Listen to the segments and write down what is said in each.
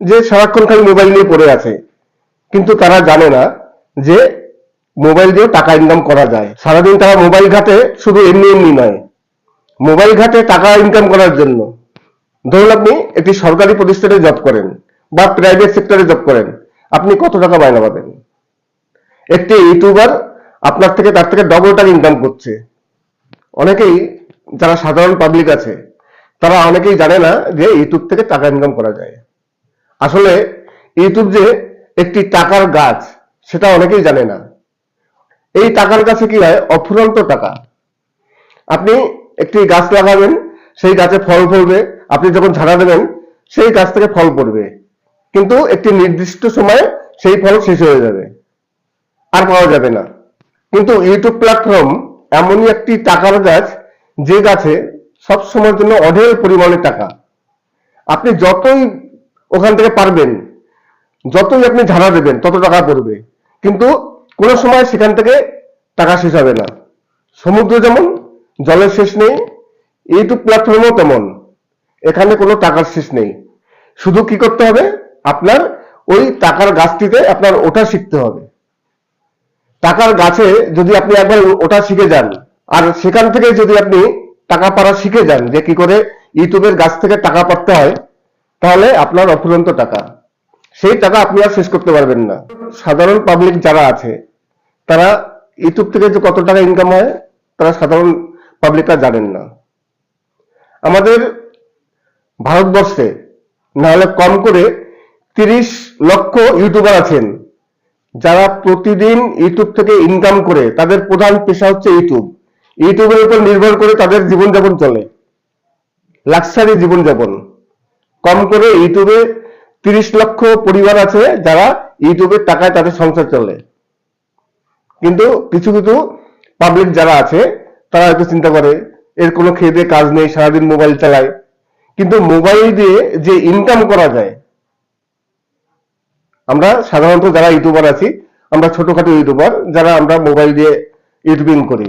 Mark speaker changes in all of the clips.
Speaker 1: যে সারাক্ষণ খালি মোবাইল নিয়ে পড়ে আছে, কিন্তু তারা জানে না যে মোবাইল দিয়ে টাকা ইনকাম করা যায়। সারাদিন তারা মোবাইল ঘাটে শুধু এমনি এমনি নয় মোবাইল ঘাটে টাকা ইনকাম করার জন্য। ধরুন আপনি একটি সরকারি প্রতিষ্ঠানে জব করেন বা প্রাইভেট সেক্টরে জব করেন, আপনি কত টাকা মাইনা পাবেন? একটি ইউটিউবার আপনার থেকে তার থেকে ডবল টাকা ইনকাম করছে। অনেকেই, যারা সাধারণ পাবলিক আছে, তারা অনেকেই জানে না যে ইউটিউব থেকে টাকা ইনকাম করা যায়। আসলে ইউটিউব যে একটি টাকার গাছ, সেটা অনেকেই জানে না। এই টাকার গাছে কি হয়? অফুরন্ত টাকা। আপনি একটি গাছ লাগাবেন, সেই গাছে ফল ফলবে। আপনি যখন ঝাড়া দেবেন, সেই গাছ থেকে ফল পড়বে। কিন্তু একটি নির্দিষ্ট সময়ে সেই ফল শেষ হয়ে যাবে। আর পাওয়া যাবে না। কিন্তু ইউটিউব প্ল্যাটফর্ম এমনই একটি টাকার গাছ, যে গাছে সব সময়ের জন্য অঢেল পরিমাণে টাকা। আপনি যতই ওখান থেকে পারবেন। যতই আপনি ঝাড়া দেবেন, তত টাকা পড়বে। কিন্তু কোনো সময় সেখান থেকে টাকা শেষ হবে না। সমুদ্র যেমন, জলের শেষ নেই ইউটিউব প্ল্যাটফর্মও তেমন। এখানে কোনো টাকার শেষ নেই। শুধু কি করতে হবে? আপনার ওই টাকার গাছটিতে আপনার ওটা শিখতে হবে। টাকার গাছে যদি আপনি একবার ওটা শিখে যান, আর সেখান থেকে যদি আপনি টাকা পাড়া শিখে যান, যে কি করে ইউটিউবের গাছ থেকে টাকা পাড়তে হয় তাহলে আপনার অফুরন্ত টাকা। সেই টাকা আপনি আর শেষ করতে পারবেন না। সাধারণ পাবলিক যারা আছে, তারা ইউটিউব থেকে যে কত টাকা ইনকাম হয়, তারা সাধারণ পাবলিকরা জানেন না। আমাদের ভারতবর্ষে না হলে কম করে তিরিশ লক্ষ ইউটিউবার আছেন, যারা প্রতিদিন ইউটিউব থেকে ইনকাম করে, তাদের প্রধান পেশা হচ্ছে ইউটিউব ইউটিউবের উপর নির্ভর করে তাদের জীবনযাপন চলে। লাক্সারি জীবনযাপন। কম করে ইউটিউবে তিরিশ লক্ষ পরিবার আছে যারা ইউটিউবের টাকায় তাদের সংসার চলে। কিন্তু কিছু কিছু পাবলিক যারা আছে, তারা হয়তো চিন্তা করে, এর কোনো খেয়ে দেয়ে কাজ নেই, সারাদিন মোবাইল চালায়। কিন্তু মোবাইল দিয়ে যে ইনকাম করা যায়, আমরা সাধারণত যারা ইউটিউবার আছি, আমরা ছোটখাটো ইউটিউবার, যারা আমরা মোবাইল দিয়ে ইউটিউবিং করি।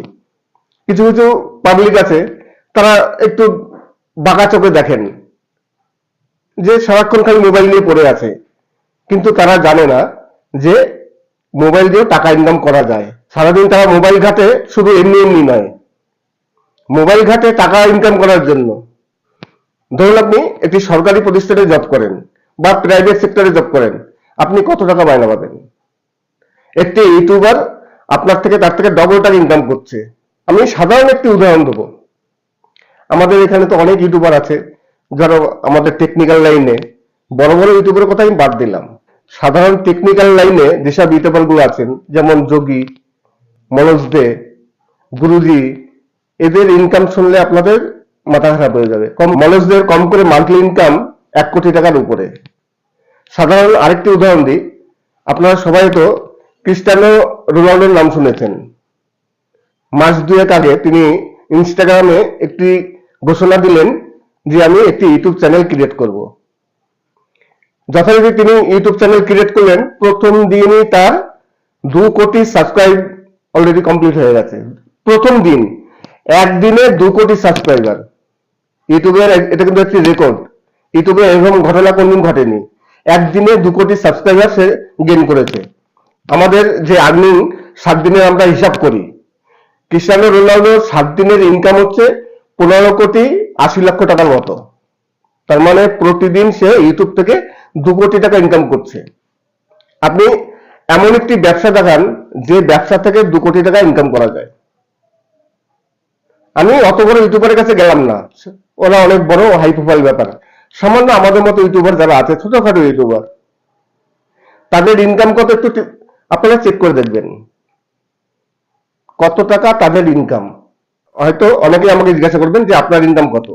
Speaker 1: কিছু কিছু পাবলিক আছে, তারা একটু বাঁকা চোখে দেখেন। যে সারাক্ষণ খালি মোবাইল নিয়ে পড়ে আছে। কিন্তু তারা জানে না যে মোবাইল দিয়ে টাকা ইনকাম করা যায়। সারাদিন তারা মোবাইল ঘাটে শুধু এমনি এমনি নয়। মোবাইল ঘাটে টাকা ইনকাম করার জন্য। ধরুন আপনি একটি সরকারি প্রতিষ্ঠানে জব করেন বা প্রাইভেট সেক্টরে জব করেন। আপনি কত টাকা মাইনা পাবেন? একটি ইউটিউবার আপনার থেকে তার থেকে ডবল টাকা ইনকাম করছে। আমি সাধারণ একটি উদাহরণ দেবো। আমাদের এখানে তো অনেক ইউটিউবার আছে। যারা আমাদের টেকনিক্যাল লাইনে বড় বড় ইউটিউবের কথা আমি বাদ দিলাম। সাধারণ টেকনিক্যাল লাইনে যেসব ইউটিউবারগুলো আছেন, যেমন যোগী, মনোজ দে, গুরুজি, এদের ইনকাম শুনলে আপনাদের মাথা খারাপ হয়ে যাবে। কম মনোজদের কম করে মান্থলি ইনকাম এক কোটি টাকার উপরে। সাধারণ আরেকটি উদাহরণ দিই। আপনারা সবাই তো ক্রিস্টানো রোনাল্ডোর নাম শুনেছেন। মাস দুয়েক আগে তিনি ইনস্টাগ্রামে একটি ঘোষণা দিলেন যে আমি একটি ইউটিউব চ্যানেল ক্রিয়েট করব। যথারীতি তিনি ইউটিউব চ্যানেল ক্রিয়েট করলেন, প্রথম দিনই তার দু কোটি সাবস্ক্রাইব অলরেডি কমপ্লিট হয়ে গেছে। প্রথম দিন, একদিনে দু কোটি সাবস্ক্রাইবার ইউটিউবের এটা কিন্তু একটি রেকর্ড ইউটিউবে এরকম ঘটনা কোনদিন ঘটেনি। একদিনে দু কোটি সাবস্ক্রাইবার সে গেইন করেছে। আমাদের যে আর্নিং সাত দিনের আমরা হিসাব করি। ক্রিস্টিয়ানো রোনাল্ডোর সাত দিনের ইনকাম হচ্ছে পনেরো কোটি আশি লক্ষ টাকার মতো। তার মানে প্রতিদিন সে ইউটিউব থেকে দু কোটি টাকা ইনকাম করছে। আপনি এমন একটি ব্যবসা দেখান, যে ব্যবসা থেকে দু কোটি টাকা ইনকাম করা যায়। আমি অত বড় ইউটিউবারের কাছে গেলাম না। ওরা অনেক বড় হাই প্রোফাইল ব্যাপার। সামান্য আমাদের মতো ইউটিউবার যারা আছে, ছোটখাটো ইউটিউবার তাদের ইনকাম কত একটু আপনারা চেক করে দেখবেন। কত টাকা তাদের ইনকাম হয়তো অনেকে আমাকে জিজ্ঞাসা করবেন যে আপনার ইনকাম কত?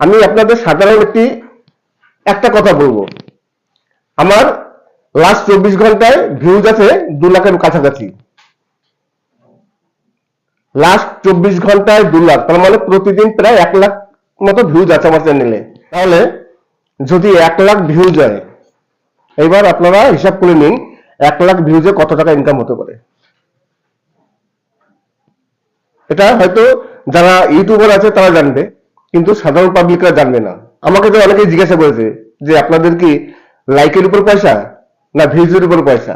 Speaker 1: আমি আপনাদের সাধারণ একটি, একটা কথা বলব। আমার লাস্ট চব্বিশ ঘন্টায় ভিউজ আছে দু লাখের কাছাকাছি। লাস্ট চব্বিশ ঘন্টায় দু লাখ, তার মানে প্রতিদিন প্রায় এক লাখ মতো ভিউজ আছে আমার চ্যানেলে তাহলে যদি এক লাখ ভিউজ হয় এবার আপনারা হিসাব করে নিন, এক লাখ ভিউজে কত টাকা ইনকাম হতে পারে। এটা হয়তো যারা ইউটিউবার আছে তারা জানবে, কিন্তু সাধারণ পাবলিকরা জানবে না। আমাকে তো অনেকেই জিজ্ঞাসা করেছে যে আপনাদের কি লাইকের উপর পয়সা না ভিউজের উপর পয়সা?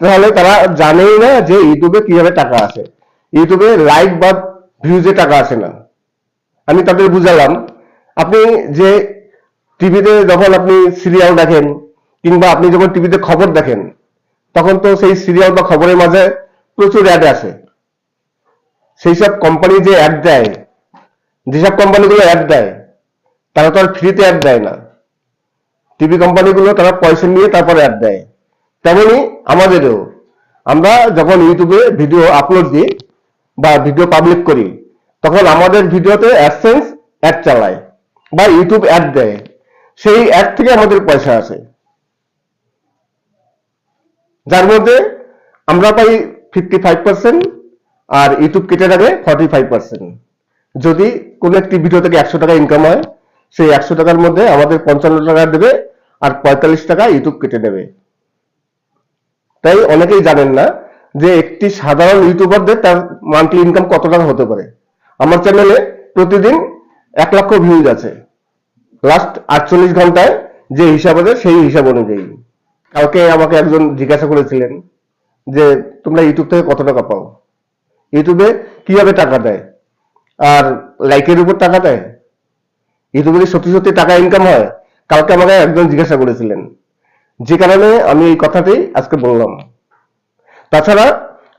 Speaker 1: তাহলে তারা জানেই না যে ইউটিউবে কীভাবে টাকা আসে। ইউটিউবে লাইক বা ভিউজে টাকা আসে না। আমি তাদের বুঝালাম, আপনি যে টিভিতে যখন আপনি সিরিয়াল দেখেন, কিংবা আপনি যখন টিভিতে খবর দেখেন, তখন তো সেই সিরিয়াল বা খবরের মাঝে প্রচুর অ্যাড আসে। সেই সব কোম্পানি যে অ্যাড দেয় যেসব কোম্পানিগুলো অ্যাড দেয়, তারা তো আর ফ্রিতে অ্যাড দেয় না। টিভি কোম্পানিগুলো তারা পয়সা নিয়ে তারপর অ্যাড দেয়। তেমনি আমাদেরও। আমরা যখন ইউটিউবে ভিডিও আপলোড দিই বা ভিডিও পাবলিক করি, তখন আমাদের ভিডিওতে অ্যাডসেন্স অ্যাড চালায় বা ইউটিউব অ্যাড দেয়। সেই অ্যাড থেকে আমাদের পয়সা আসে। যার মধ্যে আমরা পাই ফিফটি ফাইভ পার্সেন্ট আর ইউটিউব কেটে রাখে ফর্টি ফাইভ পার্সেন্ট যদি কোনো একটি ভিডিও থেকে একশো টাকা ইনকাম হয়, সেই একশো টাকার মধ্যে আমাদের পঞ্চান্ন টাকা দেবে আর পঁয়তাল্লিশ টাকা ইউটিউব কেটে নেবে তাই অনেকেই জানেন না যে একটি সাধারণ ইউটিউবারদের তার মান্থলি ইনকাম কত টাকা হতে পারে। আমার চ্যানেলে প্রতিদিন এক লক্ষ ভিউজ আছে। লাস্ট আটচল্লিশ ঘন্টায় যে হিসাব আছে, সেই হিসাব অনুযায়ী। কালকে আমাকে একজন জিজ্ঞাসা করেছিলেন যে, তোমরা ইউটিউব থেকে কত টাকা পাও? ইউটিউবে কীভাবে টাকা দেয়? আর লাইকের উপর টাকা দেয়? ইউটিউবে সত্যি সত্যি টাকা ইনকাম হয়, কালকে আমাকে একজন জিজ্ঞাসা করেছিলেন। যে কারণে আমি এই কথাটি আজকে বললাম। তাছাড়া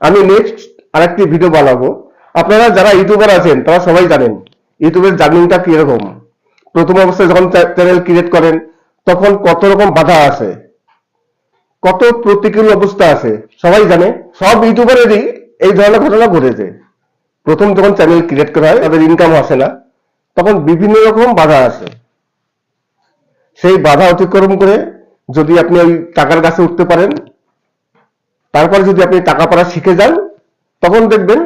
Speaker 1: আমি নেক্সট আরেকটি ভিডিও বানাবো। আপনারা যারা ইউটিউবার আছেন, তারা সবাই জানেন, ইউটিউবের জার্নিংটা কীরকম। প্রথম অবস্থায় যখন চ্যানেল ক্রিয়েট করেন, তখন কত রকম বাধা আছে, কত প্রতিকূল অবস্থা আছে, সবাই জানে। সব ইউটিউবারেরই এই ধরনের ঘটনা ঘটেছে। প্রথম যখন চ্যানেল ক্রিয়েট করা হয়, তাদের ইনকাম আসে না, তখন বিভিন্ন রকম বাধা আসে। সেই বাধা অতিক্রম করে যদি আপনি ওই টাকার কাছে উঠতে পারেন, তারপর যদি আপনি টাকা পড়া শিখে যান, তখন দেখবেন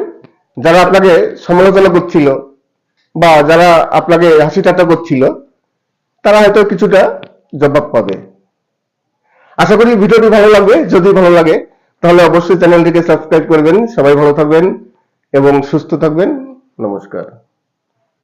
Speaker 1: যারা আপনাকে সমালোচনা করছিল বা যারা আপনাকে হাসি ঠাট্টা করছিল, তারা হয়তো কিছুটা জবাব পাবে। আশা করি ভিডিওটি ভালো লাগবে। যদি ভালো লাগে তাহলে অবশ্যই চ্যানেলটিকে সাবস্ক্রাইব করবেন। সবাই ভালো থাকবেন এবং সুস্থ থাকবেন। নমস্কার।